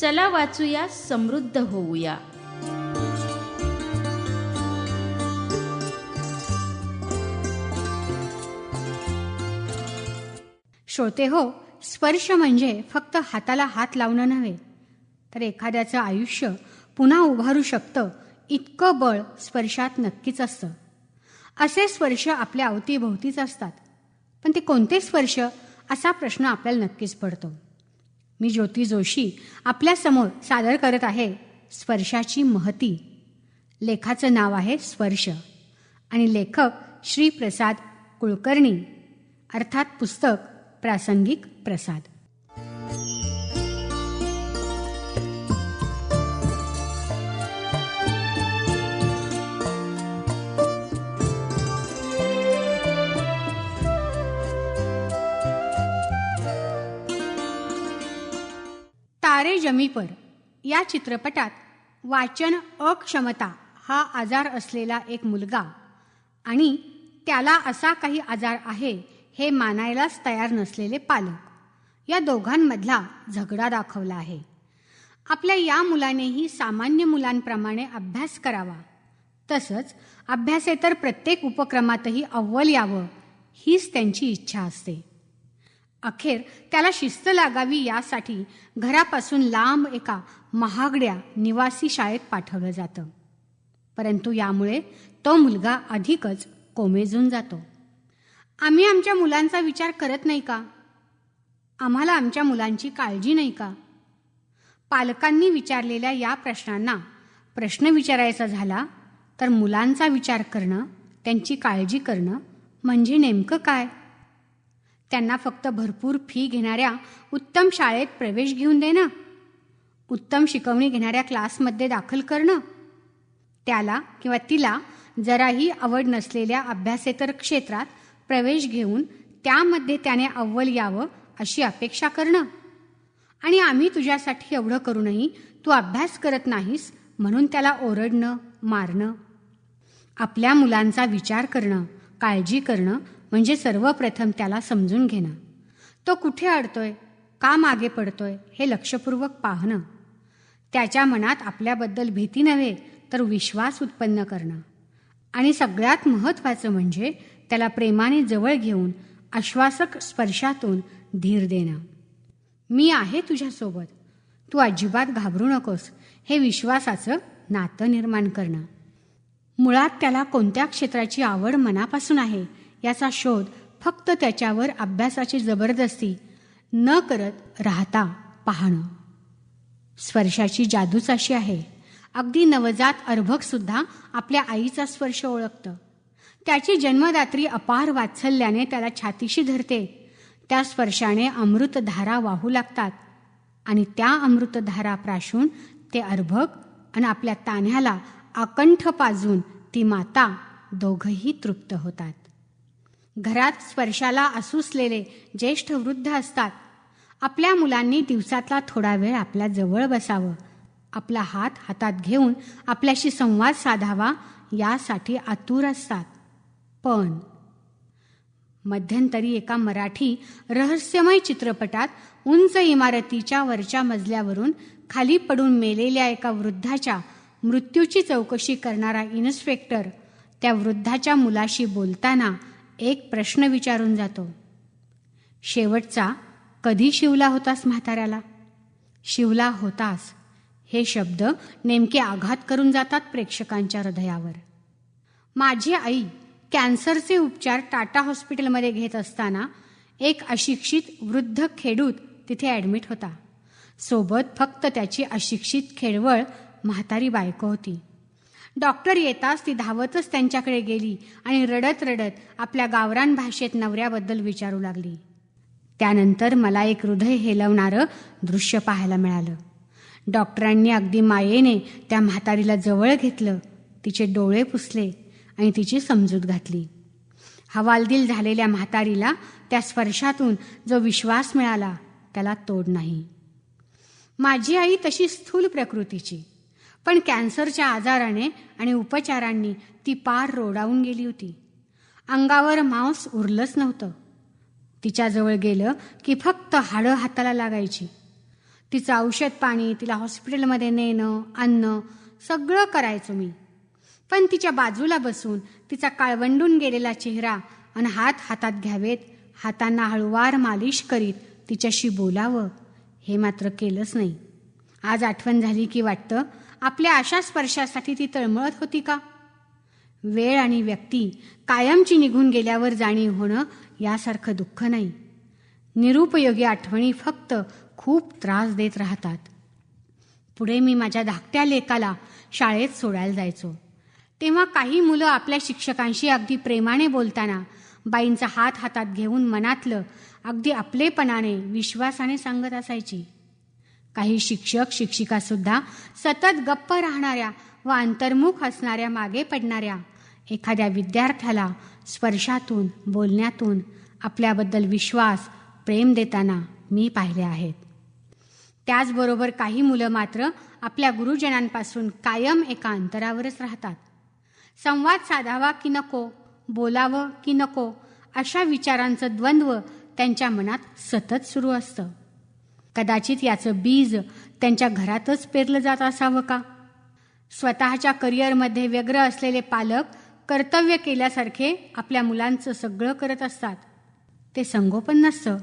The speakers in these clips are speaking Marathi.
चला वाचूया समृद्ध होऊया. श्रोते हो स्पर्श म्हणजे फक्त हाताला हात लावणं नव्हे तर एखाद्याचं आयुष्य पुन्हा उभारू शकतं इतकं बळ स्पर्शात नक्कीच असतं. असे स्पर्श आपल्या अवतीभोवतीच असतात पण ते कोणते स्पर्श असा प्रश्न आपल्याला नक्कीच पडतो. मी ज्योती जोशी आपल्यासमोर सादर करत आहे स्पर्शाची महती. लेखाचं नाव आहे स्पर्श. आणि लेखक श्री प्रसाद कुलकर्णी. अर्थात पुस्तक प्रासंगिक प्रसाद. जमी पर या चित्रपटात वाचन अक्षमता हा आजार असलेला एक मुलगा आणि त्याला असा काही आजार आहे हे मानायलाच तयार नसलेले पालक. या दोघांमधला झगडा दाखवला आहे. आपल्या या मुलानेही सामान्य मुलांप्रमाणे अभ्यास करावा. तसंच अभ्यासेतर प्रत्येक उपक्रमातही अव्वल यावं हीच त्यांची इच्छा असते. अखेर त्याला शिस्त लागावी यासाठी घरापासून लांब एका महागड्या निवासी शाळेत पाठवलं जातं. परंतु यामुळे तो मुलगा अधिकच कोमेजून जातो. आम्ही आमच्या मुलांचा विचार करत नाही का? आम्हाला आमच्या मुलांची काळजी नाही का? पालकांनी विचारलेल्या या प्रश्नांना प्रश्न विचारायचा झाला तर मुलांचा विचार करणं त्यांची काळजी करणं म्हणजे नेमकं काय? त्यांना फक्त भरपूर फी घेणाऱ्या उत्तम शाळेत प्रवेश घेऊन देणं उत्तम शिकवणी घेणाऱ्या क्लासमध्ये दाखल करणं त्याला किंवा तिला जराही आवड नसलेल्या अभ्यासेतर क्षेत्रात प्रवेश घेऊन त्यामध्ये त्याने अव्वल यावं अशी अपेक्षा करणं. आणि आम्ही तुझ्यासाठी एवढं करूनही तू अभ्यास करत नाहीस म्हणून त्याला ओरडणं मारणं आपल्या मुलांचा विचार करणं काळजी करणं म्हणजे सर्वप्रथम त्याला समजून घेणं. तो कुठे अडतोय? का मागे पडतोय? हे लक्षपूर्वक पाहणं. त्याच्या मनात आपल्याबद्दल भीती नव्हे तर विश्वास उत्पन्न करणं. आणि सगळ्यात महत्त्वाचं म्हणजे त्याला प्रेमाने जवळ घेऊन आश्वासक स्पर्शातून धीर देणं. मी आहे तुझ्यासोबत. तू अजिबात घाबरू नकोस. हे विश्वासाचं नातं निर्माण करणं. मुळात त्याला कोणत्या क्षेत्राची आवड मनापासून आहे याचा शोध फक्त त्याच्यावर अभ्यासाची जबरदस्ती न करत राहता पाहणं. स्पर्शाची जादूच अशी आहे. अगदी नवजात अर्भकसुद्धा आपल्या आईचा स्पर्श ओळखतं. त्याची जन्मदात्री अपार वात्सल्याने त्याला छातीशी धरते. त्या स्पर्शाने अमृतधारा वाहू लागतात आणि त्या अमृतधारा प्राशून ते अर्भक आणि आपल्या तान्ह्याला आकंठ पाजून ती माता दोघंही तृप्त होतात. घरात स्पर्शाला असुसलेले ज्येष्ठ वृद्ध असतात. आपल्या मुलांनी दिवसातला थोडा वेळ आपल्या जवळ बसावं. आपला हात हातात घेऊन आपल्याशी संवाद साधावा यासाठी आतुर असतात. पण मध्यंतरी एका मराठी रहस्यमय चित्रपटात उंच इमारतीच्या वरच्या मजल्यावरून खाली पडून मेलेल्या एका वृद्धाच्या मृत्यूची चौकशी करणारा इन्स्पेक्टर त्या वृद्धाच्या मुलाशी बोलताना एक प्रश्न विचारून जातो. शेवटचा कधी शिवला होतास म्हाताऱ्याला? शिवला होतास. हे शब्द नेमके आघात करून जातात प्रेक्षकांच्या हृदयावर. माझी आई कॅन्सरचे उपचार टाटा हॉस्पिटलमध्ये घेत असताना एक अशिक्षित वृद्ध खेडूत तिथे ॲडमिट होता. सोबत फक्त त्याची अशिक्षित खेळवळ म्हातारी बायको होती. डॉक्टर येताच ती धावतच त्यांच्याकडे गेली आणि रडत रडत आपल्या गावरान भाषेत नवऱ्याबद्दल विचारू लागली. त्यानंतर मला एक हृदय हेलवणारं दृश्य पाहायला मिळालं. डॉक्टरांनी अगदी मायेने त्या म्हातारीला जवळ घेतलं तिचे डोळे पुसले आणि तिची समजूत घातली. हवालदिल झालेल्या म्हातारीला त्या स्पर्शातून जो विश्वास मिळाला त्याला तोड नाही. माझी आई तशी स्थूल प्रकृतीची. पण कॅन्सरच्या आजाराने आणि उपचारांनी ती पार रोडावून गेली होती. अंगावर मांस उरलंच नव्हतं. तिच्याजवळ गेलं की फक्त हाडं हाताला लागायची. तिचं औषध पाणी तिला हॉस्पिटलमध्ये नेणं आणणं सगळं करायचो मी. पण तिच्या बाजूला बसून तिचा काळवंडून गेलेला चेहरा आणि हात हातात घ्यावेत हातांना हळूवार मालिश करीत तिच्याशी बोलावं हे मात्र केलंच नाही. आज आठवण झाली की वाटतं आपल्या अशा स्पर्शासाठी ती तळमळत होती का? वेळ आणि व्यक्ती कायमची निघून गेल्यावर जाणीव होणं यासारखं दुःख नाही. निरुपयोगी आठवणी फक्त खूप त्रास देत राहतात. पुढे मी माझ्या धाकट्या लेकाला शाळेत सोडायला जायचो. तेव्हा काही मुलं आपल्या शिक्षकांशी अगदी प्रेमाने बोलताना बाईंचा हात हातात घेऊन मनातलं अगदी आपलेपणाने विश्वासाने सांगत असायची. काही शिक्षक शिक्षिकासुद्धा सतत गप्प राहणाऱ्या व अंतर्मुख असणाऱ्या मागे पडणाऱ्या एखाद्या विद्यार्थ्याला स्पर्शातून बोलण्यातून आपल्याबद्दल विश्वास प्रेम देताना मी पाहिले आहेत. त्याचबरोबर काही मुलं मात्र आपल्या गुरुजनांपासून कायम एका अंतरावरच राहतात. संवाद साधावा की नको बोलावं की नको अशा विचारांचं द्वंद्व त्यांच्या मनात सतत सुरू असतं. कदाचित याचं बीज त्यांच्या घरातच पेरलं जात असावं का? स्वतःच्या करिअरमध्ये व्यग्र असलेले पालक कर्तव्य केल्यासारखे आपल्या मुलांचं सगळं करत असतात. ते संगोपन नसतं.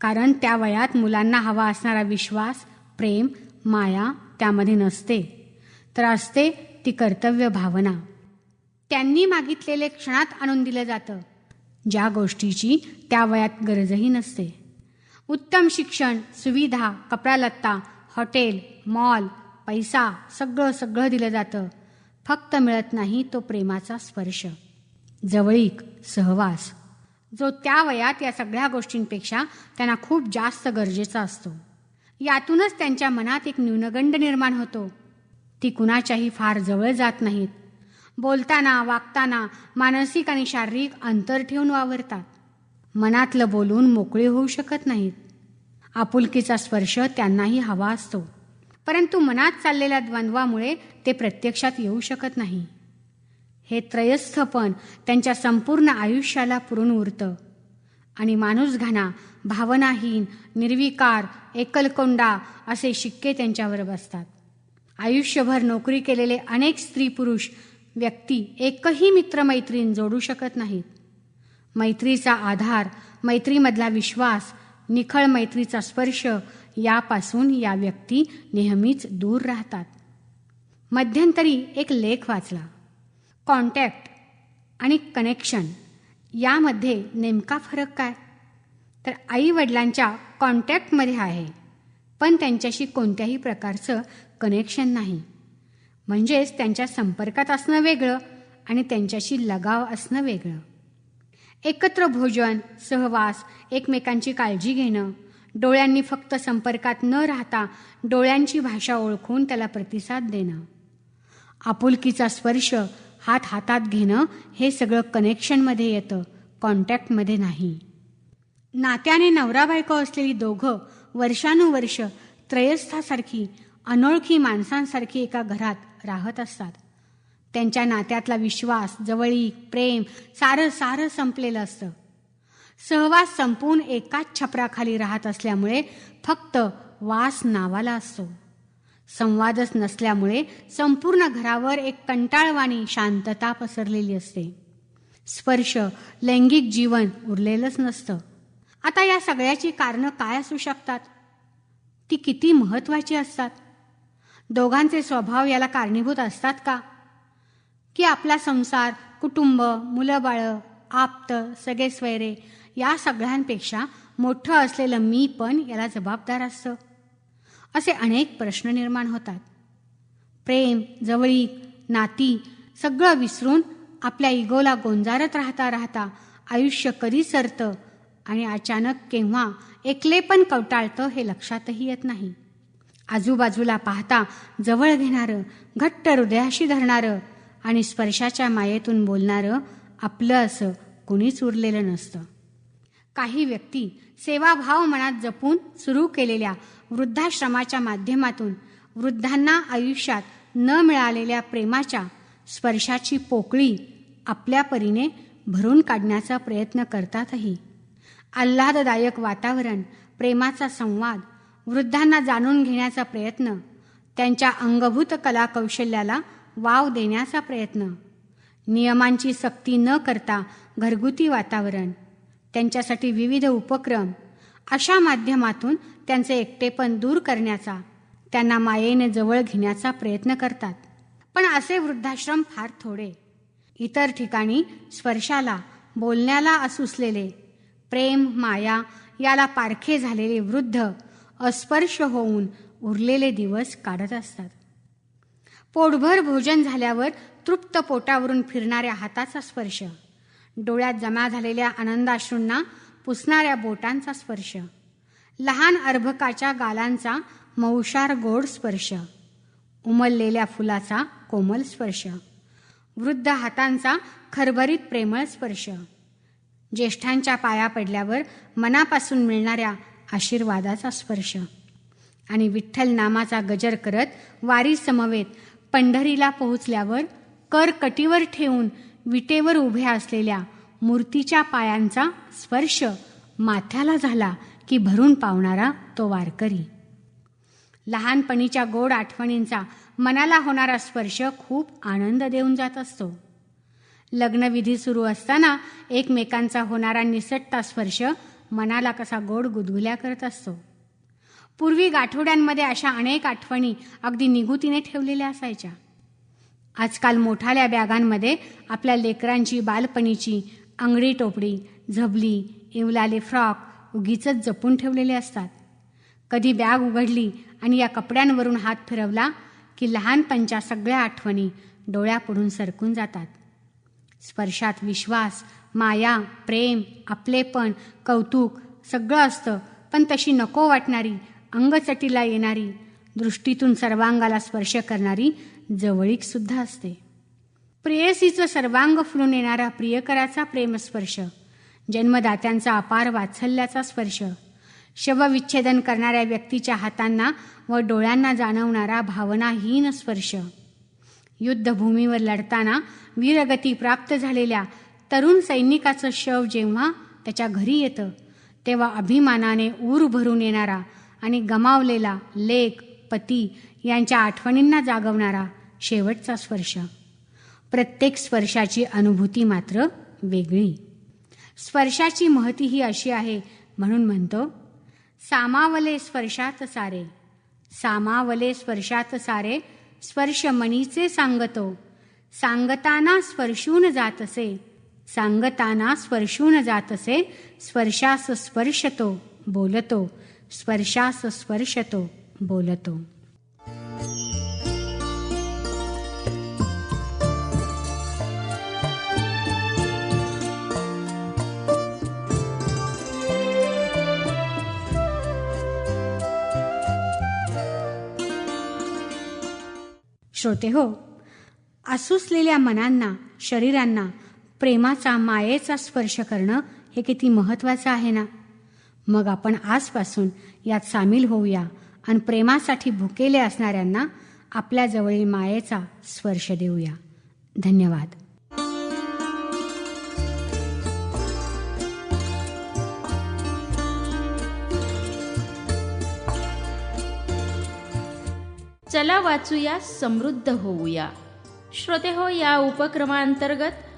कारण त्या वयात मुलांना हवा असणारा विश्वास प्रेम माया त्यामध्ये नसते. तर असते ती कर्तव्य भावना. त्यांनी मागितलेले क्षणात आणून दिलं जातं. ज्या गोष्टीची त्या वयात गरजही नसते. उत्तम शिक्षण सुविधा कपडालत्ता हॉटेल मॉल पैसा सगळं सगळं दिलं जातं. फक्त मिळत नाही तो प्रेमाचा स्पर्श. जवळीक सहवास. जो त्या वयात या सगळ्या गोष्टींपेक्षा त्यांना खूप जास्त गरजेचा असतो. यातूनच त्यांच्या मनात एक न्यूनगंड निर्माण होतो. ती कुणाच्याही फार जवळ जात नाहीत. बोलताना वागताना मानसिक आणि शारीरिक अंतर ठेवून वावरतात. मनातलं बोलून मोकळे होऊ शकत नाहीत. आपुलकीचा स्पर्श त्यांनाही हवा असतो. परंतु मनात चाललेल्या द्वंद्वामुळे ते प्रत्यक्षात येऊ शकत नाही. हे त्रयस्थपण त्यांच्या संपूर्ण आयुष्याला पुरून उरतं. आणि माणूसघाना भावनाहीन निर्विकार एकलकोंडा असे शिक्के त्यांच्यावर बसतात. आयुष्यभर नोकरी केलेले अनेक स्त्री पुरुष व्यक्ती एकही मित्रमैत्रीण जोडू शकत नाहीत. मैत्रीचा आधार मैत्रीमधला विश्वास निखळ मैत्रीचा स्पर्श यापासून या व्यक्ती नेहमीच दूर राहतात. मध्यंतरी एक लेख वाचला. कॉन्टॅक्ट आणि कनेक्शन यामध्ये नेमका फरक काय? तर आई वडिलांच्या कॉन्टॅक्टमध्ये आहे पण त्यांच्याशी कोणत्याही प्रकारचं कनेक्शन नाही. म्हणजेच त्यांच्या संपर्कात असणं वेगळं आणि त्यांच्याशी लगाव असणं वेगळं. एकत्र भोजन सहवास एकमेकांची काळजी घेणं. डोळ्यांनी फक्त संपर्कात न राहता डोळ्यांची भाषा ओळखून त्याला प्रतिसाद देणं. आपुलकीचा स्पर्श हात हातात घेणं हे सगळं कनेक्शनमध्ये येतं कॉन्टॅक्टमध्ये नाही. नात्याने नवरा बायको असलेली दोघं वर्षानुवर्ष त्रयस्थासारखी अनोळखी माणसांसारखी एका घरात राहत असतात. त्यांच्या नात्यातला विश्वास जवळीक प्रेम सारं सारं संपलेलं असतं. सहवास संपून एकाच छपराखाली राहत असल्यामुळे फक्त वास नावाला असतो. संवादच नसल्यामुळे संपूर्ण घरावर एक कंटाळवाणी शांतता पसरलेली असते. स्पर्श लैंगिक जीवन उरलेलंच नसतं. आता या सगळ्याची कारणं काय असू शकतात? ती किती महत्वाची असतात? दोघांचे स्वभाव याला कारणीभूत असतात का? की आपला संसार कुटुंब मुलं बाळं आप्त सगळे स्वैरे या सगळ्यांपेक्षा मोठं असलेलं मी पण याला जबाबदार असतं. असे अनेक प्रश्न निर्माण होतात. प्रेम जवळीक नाती सगळं विसरून आपल्या इगोला गोंजारत राहता राहता आयुष्य कधी सरतं आणि अचानक केव्हा एकले पण कवटाळतं हे लक्षातही येत नाही. आजूबाजूला पाहता जवळ घेणारं घट्ट हृदयाशी धरणारं आणि स्पर्शाच्या मायेतून बोलणारं आपलं असं कुणीच उरलेलं नसतं. काही व्यक्ती सेवाभाव मनात जपून सुरू केलेल्या वृद्धाश्रमाच्या माध्यमातून वृद्धांना आयुष्यात न मिळालेल्या प्रेमाच्या स्पर्शाची पोकळी आपल्या परीने भरून काढण्याचा प्रयत्न करतातही. आल्हाददायक वातावरण प्रेमाचा संवाद वृद्धांना जाणून घेण्याचा प्रयत्न त्यांच्या अंगभूत कलाकौशल्याला वाव देण्याचा प्रयत्न. नियमांची सक्ती न करता घरगुती वातावरण त्यांच्यासाठी विविध उपक्रम अशा माध्यमातून त्यांचे एकटेपण दूर करण्याचा त्यांना मायेने जवळ घेण्याचा प्रयत्न करतात. पण असे वृद्धाश्रम फार थोडे. इतर ठिकाणी स्पर्शाला बोलण्याला असुसलेले प्रेम माया याला पारखे झालेले वृद्ध अस्पर्श होऊन उरलेले दिवस काढत असतात. पोटभर भोजन झाल्यावर तृप्त पोटावरून फिरणाऱ्या हाताचा स्पर्श. डोळ्यात जमा झालेल्या आनंदाश्रूंना पुसणाऱ्या बोटांचा स्पर्श. लहान अर्भकाच्या गालांचा मौशार गोड स्पर्श. उमललेल्या फुलाचा कोमल स्पर्श. वृद्ध हातांचा खरभरीत प्रेमळ स्पर्श. ज्येष्ठांच्या पाया पडल्यावर मनापासून मिळणाऱ्या आशीर्वादाचा स्पर्श. आणि विठ्ठल नामाचा गजर करत वारी समवेत पंढरीला पोहोचल्यावर कर कटीवर ठेवून विटेवर उभ्या असलेल्या मूर्तीच्या पायांचा स्पर्श माथ्याला झाला की भरून पावणारा तो वारकरी. लहानपणीच्या गोड आठवणींचा मनाला होणारा स्पर्श खूप आनंद देऊन जात असतो. लग्नविधी सुरू असताना एकमेकांचा होणारा निसटता स्पर्श मनाला कसा गोड गुदगुल्या करत असतो. पूर्वी गाठोड्यांमध्ये अशा अनेक आठवणी अगदी निगुतीने ठेवलेल्या असायच्या. आजकाल मोठाल्या बॅगांमध्ये आपल्या लेकरांची बालपणीची अंगडी टोपडी झबली इवलाले फ्रॉक उगीच जपून ठेवलेले असतात. कधी बॅग उघडली आणि या कपड्यांवरून हात फिरवला की लहानपणच्या सगळ्या आठवणी डोळ्यापुढून सरकून जातात. स्पर्शात विश्वास माया प्रेम आपलेपण कौतुक सगळं असतं पण तशी नको वाटणारी अंगचटीला येणारी दृष्टीतून सर्वांगाला स्पर्श करणारी जवळीक सुद्धा असते. प्रेयसीचं सर्वांग फुलून येणारा प्रियकराचा प्रेमस्पर्श जन्मदात्यांचा अपार वात्सल्याचा स्पर्श शवविच्छेदन करणाऱ्या व्यक्तीच्या हातांना व डोळ्यांना जाणवणारा भावनाहीन स्पर्श युद्धभूमीवर लढताना वीरगती प्राप्त झालेल्या तरुण सैनिकाचं शव जेव्हा त्याच्या घरी येतं तेव्हा अभिमानाने ऊर भरून येणारा आणि गमावलेला लेख पती यांच्या आठवणींना जागवणारा शेवटचा स्पर्श. प्रत्येक स्पर्शाची अनुभूती मात्र वेगळी. स्पर्शाची महती ही अशी आहे म्हणून म्हणतो सामावले स्पर्शात सारे. सामावले स्पर्शात सारे. स्पर्श मणीचे सांगतो. सांगताना स्पर्शून जातसे. सांगताना स्पर्शून जातसे. स्पर्शास स्पर्शतो बोलतो. स्पर्शास स्पर्शतो बोलतो. श्रोते हो आसुसलेल्या मनांना शरीरांना प्रेमाचा मायेचा स्पर्श करणं हे किती महत्त्वाचं आहे ना? मग आपण आजपासून यात सामील होऊया आणि प्रेमासाठी भुकेले असणाऱ्यांना आपल्याजवळील मायेचा स्पर्श देऊया. धन्यवाद. चला वाचूया समृद्ध होऊया. श्रोते हो या उपक्रमांतर्गत